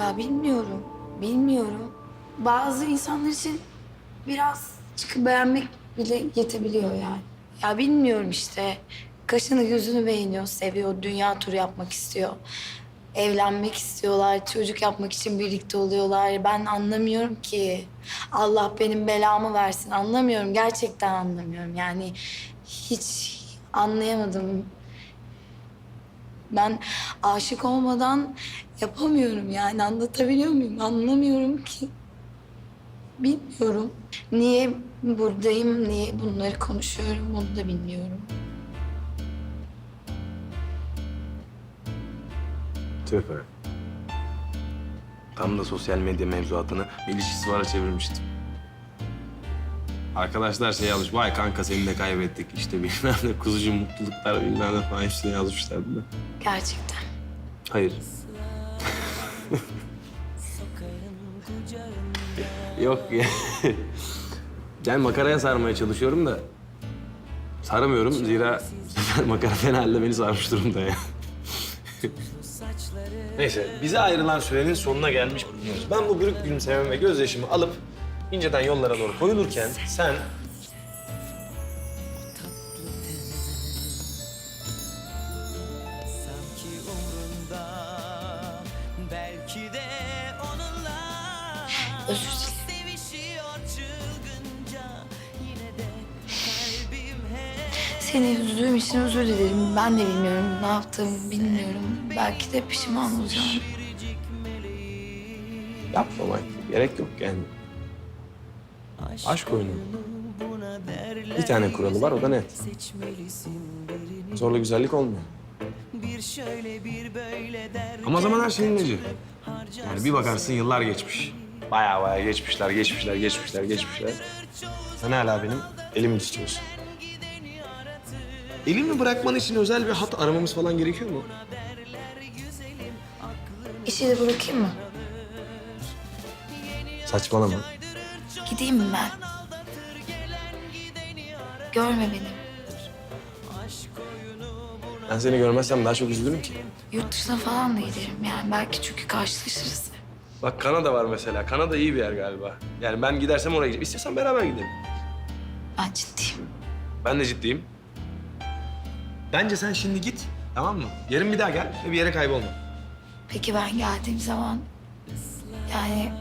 Ya bilmiyorum, bilmiyorum. Bazı insanlar için biraz çıkıp beğenmek bile yetebiliyor yani. Ya bilmiyorum işte. Kaşını gözünü beğeniyor, seviyor, dünya turu yapmak istiyor. Evlenmek istiyorlar, çocuk yapmak için birlikte oluyorlar. Ben anlamıyorum ki. Allah benim belamı versin. Anlamıyorum, gerçekten anlamıyorum. Yani hiç anlayamadım. Ben aşık olmadan yapamıyorum yani anlatabiliyor muyum? Anlamıyorum ki. Bilmiyorum. Niye buradayım, niye bunları konuşuyorum onu da bilmiyorum. Tüh be. Tam da sosyal medya mevzuatını bir ilişkisi çevirmiştim. Arkadaşlar şey yazmış, vay kanka seni de kaybettik. İşte bilmem ne kuzucu mutluluklar bilmem ne falan hepsini yazmışlardı da. Gerçekten. Hayır. Yok ya. Ben makaraya sarmaya çalışıyorum da saramıyorum zira bu sefer makara fena halde beni sarmış durumda ya. Neyse bize ayrılan sürenin sonuna gelmiş bulunuyoruz. Ben bu bürük gülümsemem ve gözyaşımı alıp inceden yollara doğru koyulurken sen Özür dilerim. sevişiyor çılgınca yine de kalbim hep Seni üzdüğüm için özür dilerim. Ben de bilmiyorum. Ne yaptığımı bilmiyorum. Belki de pişman olacağım. yapma Mike. Gerek yok yani. Aşk oyunu. Bir tane kuralı var o da net. Zorla güzellik olmuyor. bir şöyle bir böyle der Ama o zaman her şeyin ilacı. Yani bir bakarsın yıllar geçmiş. Baya baya geçmişler, geçmişler, geçmişler, geçmişler. Sen hala benim elimi tutuyorsun. Elimi bırakman için özel bir hat aramamız falan gerekiyor mu? İşi de bırakayım mı? Saçmalama. Gideyim mi ben? Görme beni. Ben seni görmezsem daha çok üzülürüm ki. Yurt dışına falan da giderim yani. Belki çünkü karşılaşırız. Bak Kanada var mesela. Kanada iyi bir yer galiba. Yani ben gidersem oraya gideceğim. İstiyorsan beraber gidelim. Ben ciddiyim. Ben de ciddiyim. Bence sen şimdi git. Tamam mı? Yarın bir daha gel ve bir yere kaybolma. Peki ben geldiğim zaman yani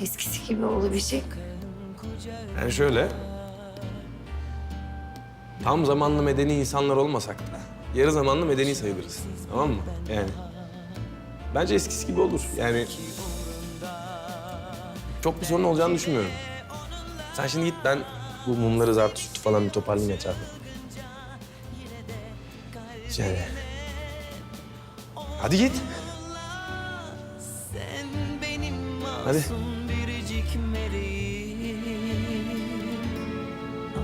eskisi gibi olabilecek mi? Yani şöyle... Tam zamanlı medeni insanlar olmasak da yarı zamanlı medeni sayılırız. Tamam mı? Yani bence eskisi gibi olur. Yani çok bir sorun olacağını düşünmüyorum. Sen şimdi git ben bu mumları zart üstü falan bir toparlayayım etrafı. Yani... Hadi git. Hadi.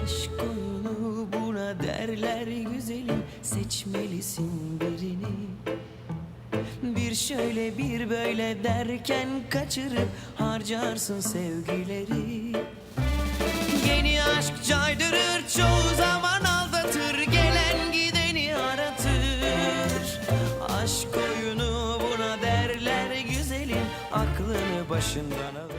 Aşk oyunu buna derler güzelim Seçmelisin birini Bir şöyle bir böyle derken kaçırıp harcarsın sevgileri. Yeni aşk caydırır çoğu zaman aldatır Gelen gideni aratır. Aşk oyunu buna derler güzelim Aklını başından alır